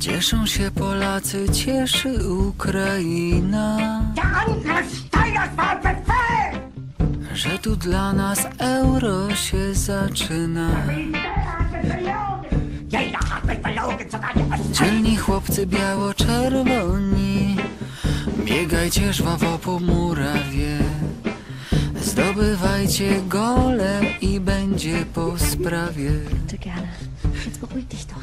Cieszą się Polacy, cieszy Ukraina, że tu dla nas euro się zaczyna. Dzielni chłopcy biało-czerwoni, biegajcie żwawo po murawie. Zdobywajcie gole i będzie po sprawie. Gerne. Jetzt beruhig dich doch.